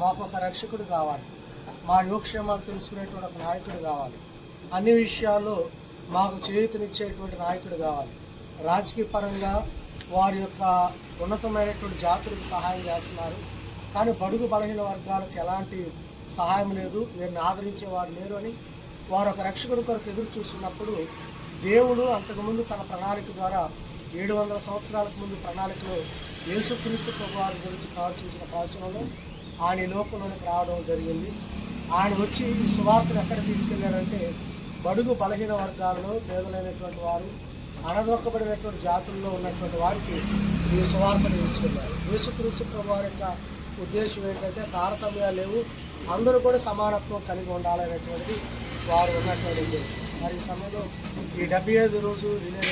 మాకు ఒక రక్షకుడు కావాలి. మా యోగక్షేమాలు తెలుసుకునేటువంటి ఒక నాయకుడు కావాలి. అన్ని విషయాల్లో మాకు చేయూతనిచ్చేటువంటి నాయకుడు కావాలి. రాజకీయ పరంగా వారి యొక్క ఉన్నతమైనటువంటి జాతులకు సహాయం చేస్తున్నారు. కానీ బడుగు బలహీన వర్గాలకు ఎలాంటి సహాయం లేదు. వీరిని ఆదరించేవారు లేరు అని వారు ఒక రక్షకుడి కొరకు ఎదురు చూస్తున్నప్పుడు దేవుడు అంతకుముందు తన ప్రణాళిక ద్వారా ఏడు వందల సంవత్సరాలకు ముందు ప్రణాళికలో యేసుక్రీస్తు వారి గురించి ప్రవచించిన ప్రవచనంలో ఆయన ఈ లోకంలోనికి రావడం జరిగింది. ఆయన వచ్చి ఈ సువార్తను ఎక్కడ తీసుకెళ్ళారంటే బడుగు బలహీన వర్గాలలో పేదలైనటువంటి వారు అణదొక్కబడినటువంటి జాతుల్లో ఉన్నటువంటి వారికి ఈ సువార్తను తీసుకెళ్ళారు. యేసుక్రీస్తు ప్రభు వారి యొక్క ఉద్దేశం ఏంటంటే తారతమ్యాలు లేవు. అందరూ కూడా సమానత్వం కలిగి ఉండాలనేటువంటిది వారు ఉన్నటువంటి ఉద్దేశం. మరి ఈ సమయంలో ఈ డెబ్బై ఐదు రోజు రిలే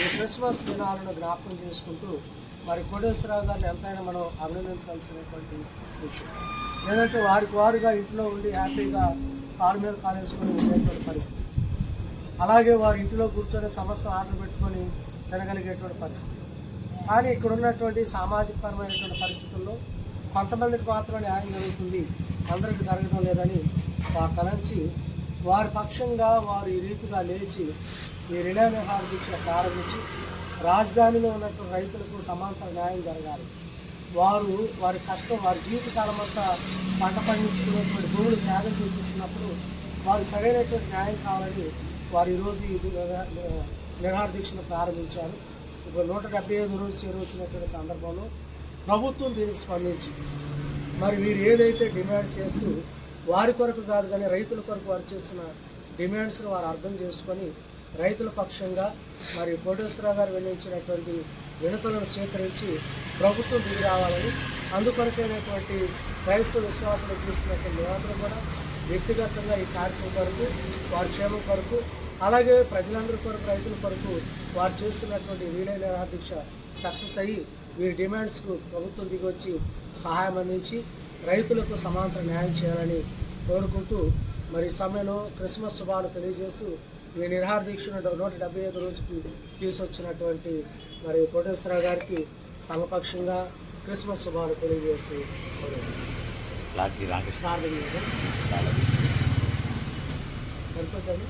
ఈ క్రిస్మస్ దినాలను జ్ఞాపకం చేసుకుంటూ మరి కోటేశ్వరరావు గారిని ఎంతైనా మనం అభినందించాల్సినటువంటి విషయం. లేదంటే వారికి వారుగా ఇంట్లో ఉండి హ్యాపీగా కాలు మీద కాలేసుకొని ఉండేటువంటి పరిస్థితి. అలాగే వారి ఇంటిలో కూర్చొని సమస్య ఆర్డర్ పెట్టుకొని తినగలిగేటువంటి పరిస్థితి. కానీ ఇక్కడ ఉన్నటువంటి సామాజిక పరమైనటువంటి పరిస్థితుల్లో కొంతమందికి మాత్రం న్యాయం జరుగుతుంది అందరికి జరగడం లేదని వారు తలంచి వారి పక్షంగా వారు ఈ రీతిగా లేచి ఈ రిలే నిహార దీక్ష ప్రారంభించి రాజధానిలో ఉన్నటువంటి రైతులకు సమాంతర న్యాయం జరగాలి. వారు వారి కష్టం వారి జీవితకాలం అంతా పంట పండించుకునేటువంటి భూములు త్యాగం చూపిస్తున్నప్పుడు వారు సరైనటువంటి న్యాయం కావాలని వారు ఈరోజు ఈ దీక్షను ప్రారంభించారు. ఇప్పుడు నూట డెబ్బై ఐదు రోజు చేరువచ్చినటువంటి సందర్భంలో ప్రభుత్వం దీనికి స్పందించి మరి వీరు ఏదైతే డిమాండ్స్ చేస్తూ వారి కొరకు కాదు కానీ రైతుల కొరకు వారు చేస్తున్న డిమాండ్స్ను వారు అర్థం చేసుకొని రైతుల పక్షంగా మరి కోటేశ్వరరావు గారు వెల్లించినటువంటి వినతులను స్వీకరించి ప్రభుత్వం దిగి రావాలని అందుకొరకైనటువంటి క్రైస్తవ విశ్వాసాలు చూస్తున్నటువంటి మేమందరం కూడా వ్యక్తిగతంగా ఈ కార్యక్రమం కొరకు వారి క్షేమం కొరకు అలాగే ప్రజలందరి కొరకు రైతుల కొరకు వారు చేస్తున్నటువంటి వీలైన దీక్ష సక్సెస్ అయ్యి వీరి డిమాండ్స్కు ప్రభుత్వం దిగొచ్చి సహాయం అందించి రైతులకు సమాంతర న్యాయం చేయాలని కోరుకుంటూ మరి సమయంలో క్రిస్మస్ శుభాలు తెలియజేస్తూ నిర్హార దీక్షను నూట డెబ్బై ఐదు రోజుకి తీసుకొచ్చినటువంటి మరి కోటేశ్వరరావు గారికి సమపక్షంగా క్రిస్మస్ శుభాలు తెలియజేస్తూ చేద్దాం. సరిపోతుంది?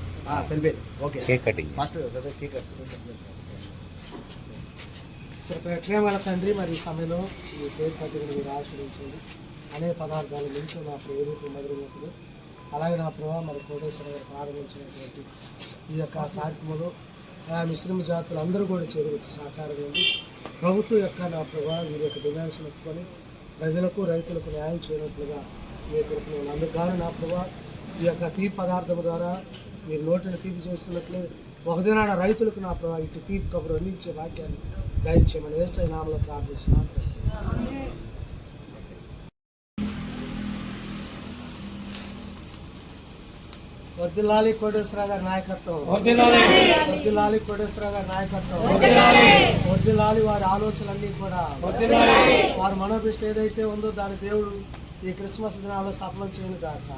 Okay. Cake cutting. Master cake ప్రేమల తండ్రి మరి ఈ సమయంలో ఈ పేరు పత్రికను మీరు ఆశ్రయించండి అనేక పదార్థాలు నుంచి నా ప్రేమికులు మొదలైనప్పుడు అలాగే నా ప్రభావ మరి కోటేశ్వర గారు ప్రారంభించినటువంటి ఈ యొక్క కార్యక్రమంలో ఆ మిశ్రమ జాతులు అందరూ కూడా చేరువచ్చి సహకారం ఉంది ప్రభుత్వం యొక్క నా ప్రభావ వీరి యొక్క డిమాండ్స్ ఒప్పుకొని ప్రజలకు రైతులకు న్యాయం చేయనట్లుగా మీ కొరకు అందుకు నా ప్రభావ ఈ యొక్క తీపి పదార్థం ద్వారా మీరు నోటిని తీపి చేస్తున్నట్లే ఒకదినాడ రైతులకు నా ప్రభావ ఇటు తీపి కబురు అందించే వాక్యాన్ని దయచేయమని వేసే నామలో ప్రార్థిస్తున్నాను వర్దిల్లాలి కోటేశ్వరరావు గారి నాయకత్వం. వర్దిల్లాలి కోటేశ్వరరావు గారి నాయకత్వం. వర్దిల్లాలి వారి ఆలోచనలన్నీ కూడా వారి మనోభిష్ట ఏదైతే ఉందో దాని దేవుడు ఈ క్రిస్మస్ దినాల్లో సఫలం చేయను కాక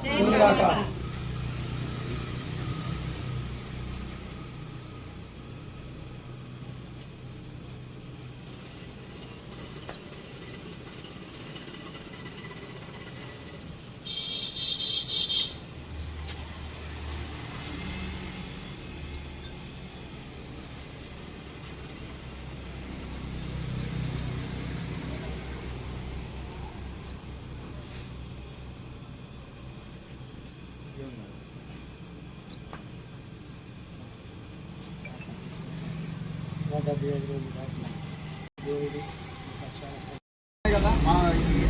కదా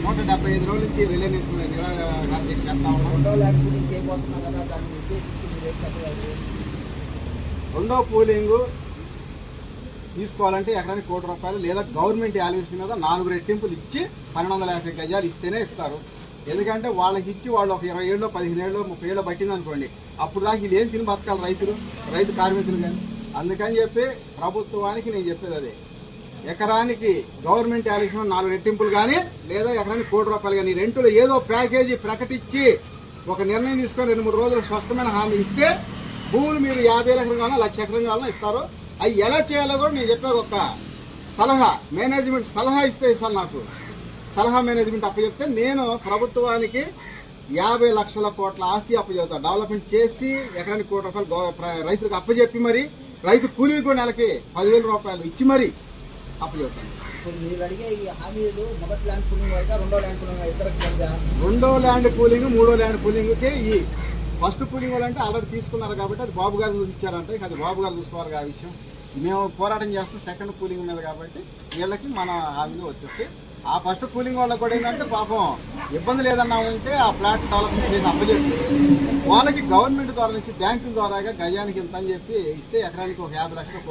నూట డెబ్బై ఐదు రోజుల నుంచి రిలే నిరాహార చేస్తా ఉన్నాం రెండో ల్యాబ్ గురించి చేయబోతున్నాం కదా దాన్ని ఉద్దేశించి మీరు చెప్పగలరు రెండో పూలింగ్ తీసుకోవాలంటే ఎకరానికి కోటి రూపాయలు లేదా గవర్నమెంట్ యాల్యుయేషన్ మీద నాలుగు రెట్టింపులు ఇచ్చి పన్నెండు వందల యాభై గజాలు ఇస్తేనే ఇస్తారు. ఎందుకంటే వాళ్ళకి ఇచ్చి వాళ్ళు ఒక ఇరవై ఏళ్ళు పదిహేను ఏళ్ళు ముప్పై ఏళ్ళు పట్టింది అనుకోండి అప్పుడు దాకా వీళ్ళు ఏం తిని బతకాలి రైతులు రైతు కార్మికులు కానీ. అందుకని చెప్పి ప్రభుత్వానికి నేను చెప్పేది అదే. ఎకరానికి గవర్నమెంట్ యాల్యుయేషన్ నాలుగు రెట్టింపులు కానీ లేదా ఎకరానికి కోటి రూపాయలు కానీ రెంటులు ఏదో ప్యాకేజీ ప్రకటించి ఒక నిర్ణయం తీసుకొని రెండు మూడు రోజులు స్పష్టమైన హామీ ఇస్తే భూములు మీరు యాభై ఎకరం కావాలన్నా లక్ష ఎకరం కావాలన్నా ఇస్తారు. అవి ఎలా చేయాలో కూడా నేను చెప్పే ఒక సలహా మేనేజ్మెంట్ సలహా ఇస్తే ఇస్తాను నాకు. సలహా మేనేజ్మెంట్ అప్పచెప్తే నేను ప్రభుత్వానికి యాభై లక్షల కోట్ల ఆస్తి అప్పచెబుతా. డెవలప్మెంట్ చేసి ఎకరానికి కోటి రూపాయలు రైతులకు అప్పచెప్పి మరి రైతు కూలీకి కూడా నెలకి పదివేల రూపాయలు ఇచ్చి మరి వరకు రెండో ల్యాండ్ కలిగా రెండో ల్యాండ్ పూలింగ్ మూడో ల్యాండ్ పూలింగ్కే ఈ ఫస్ట్ పూలింగ్ వాళ్ళంటే ఆల్రెడీ తీసుకున్నారు కాబట్టి అది బాబు గారు చూసి ఇచ్చారంటే అది బాబు గారు చూసుకోవాలి ఆ విషయం. మేము పోరాటం చేస్తే సెకండ్ పూలింగ్ మీద కాబట్టి వీళ్ళకి మన హామీలు వచ్చేస్తే ఆ ఫస్ట్ కూలింగ్ వాళ్ళకి కూడా ఏంటంటే పాపం ఇబ్బంది లేదన్నా ఉంటే ఆ ప్లాట్ డెవలప్మెంట్ చేసి అప్పచెప్పి వాళ్ళకి గవర్నమెంట్ ద్వారా నుంచి బ్యాంకుల ద్వారాగా గజానికి ఇంత అని చెప్పి ఇస్తే ఎకరానికి ఒక యాభై లక్షలు